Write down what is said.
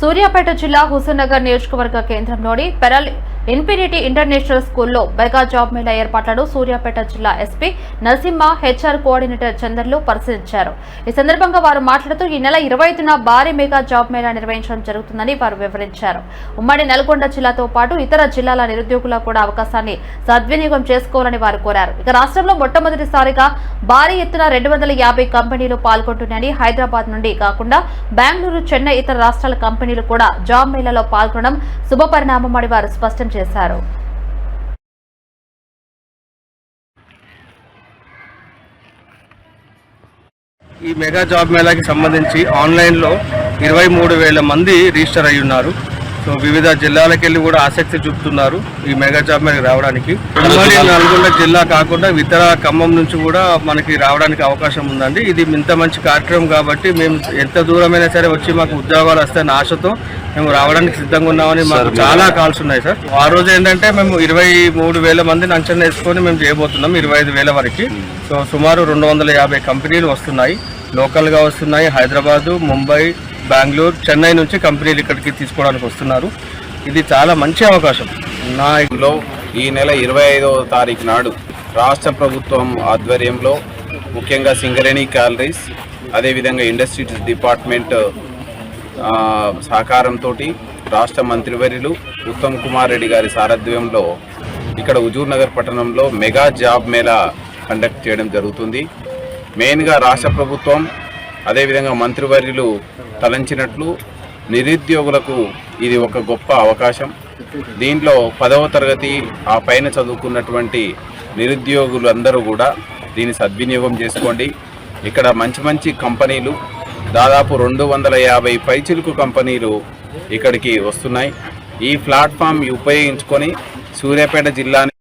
సూర్యాపేట జిల్లా హుజూర్నగర్ నియోజకవర్గ కేంద్రంలోని పెరల్ ఇన్ఫినిటీ ఇంటర్నేషనల్ స్కూల్లో మెగా జాబ్ మేళా ఏర్పాట్లను సూర్యాపేట జిల్లా ఎస్పీ నరసింహ హెచ్ఆర్ కోఆర్డినేటర్ చందర్లు పరిశీలించారు. ఈ సందర్భంగా వారు మాట్లాడుతూ ఈ నెల ఇరవై ఐదున భారీ మెగా జాబ్ మేళా నిర్వహించడం జరుగుతుందని వారు వివరించారు. ఉమ్మడి నల్గొండ జిల్లాతో పాటు ఇతర జిల్లాల నిరుద్యోగులకు కూడా అవకాశాన్ని సద్వినియోగం చేసుకోవాలని వారు కోరారు. ఇక రాష్ట్రంలో మొట్టమొదటిసారిగా భారీ ఎత్తున రెండు వందల యాభై కంపెనీలు పాల్గొంటున్నాయని హైదరాబాద్ నుండి కాకుండా బెంగళూరు చెన్నై ఇతర రాష్ట్రాల కంపెనీలు కూడా జాబ్ మేళాలో పాల్గొనడం శుభపరిణామమని వారు స్పష్టం చేశారు. ఈ మెగా జాబ్ మేళాకి సంబంధించి ఆన్లైన్లో ఇరవై మూడు వేల మంది రిజిస్టర్ అయి ఉన్నారు సో వివిధ జిల్లాలకు వెళ్ళి కూడా ఆసక్తి చూపుతున్నారు ఈ మెగా జాబ్ మేళకి రావడానికి. నల్గొండ జిల్లా కాకుండా ఇతర ఖమ్మం నుంచి కూడా మనకి రావడానికి అవకాశం ఉందండి. ఇది ఇంత మంచి కార్యక్రమం కాబట్టి మేము ఎంత దూరమైనా సరే వచ్చి మాకు ఉద్యోగాలు వస్తాయన్న ఆశతో మేము రావడానికి సిద్ధంగా ఉన్నామని మాకు చాలా కాల్స్ ఉన్నాయి సార్. ఆ రోజు ఏంటంటే మేము ఇరవై మూడు వేల మందిని అంచనా వేసుకొని మేము చేయబోతున్నాం ఇరవై ఐదు వేల వరకు. సో సుమారు రెండు వందల యాభై కంపెనీలు వస్తున్నాయి. లోకల్గా వస్తున్నాయి. హైదరాబాదు ముంబై బెంగళూరు చెన్నై నుంచి కంపెనీలు ఇక్కడికి తీసుకోవడానికి వస్తున్నారు. ఇది చాలా మంచి అవకాశం. నా లో ఈ నెల ఇరవై ఐదవ తారీఖు నాడు రాష్ట్ర ప్రభుత్వం ఆధ్వర్యంలో ముఖ్యంగా సింగరేణి క్యాలరీస్ అదేవిధంగా ఇండస్ట్రీస్ డిపార్ట్మెంట్ సహకారంతో రాష్ట్ర మంత్రివర్యులు ఉత్తమ్ కుమార్ రెడ్డి గారి సారథ్యంలో ఇక్కడ హుజూర్ నగర్ పట్టణంలో మెగా జాబ్ మేళా కండక్ట్ చేయడం జరుగుతుంది. మెయిన్గా రాష్ట్ర ప్రభుత్వం అదేవిధంగా మంత్రివర్యులు తలంచినట్లు నిరుద్యోగులకు ఇది ఒక గొప్ప అవకాశం. దీంట్లో పదవ తరగతి ఆ పైన చదువుకున్నటువంటి నిరుద్యోగులు అందరూ కూడా దీన్ని సద్వినియోగం చేసుకోండి. ఇక్కడ మంచి మంచి కంపెనీలు దాదాపు రెండు వందల యాభై పైచిలుకు కంపెనీలు ఇక్కడికి వస్తున్నాయి. ఈ ప్లాట్ఫామ్ ఉపయోగించుకొని సూర్యాపేట జిల్లాని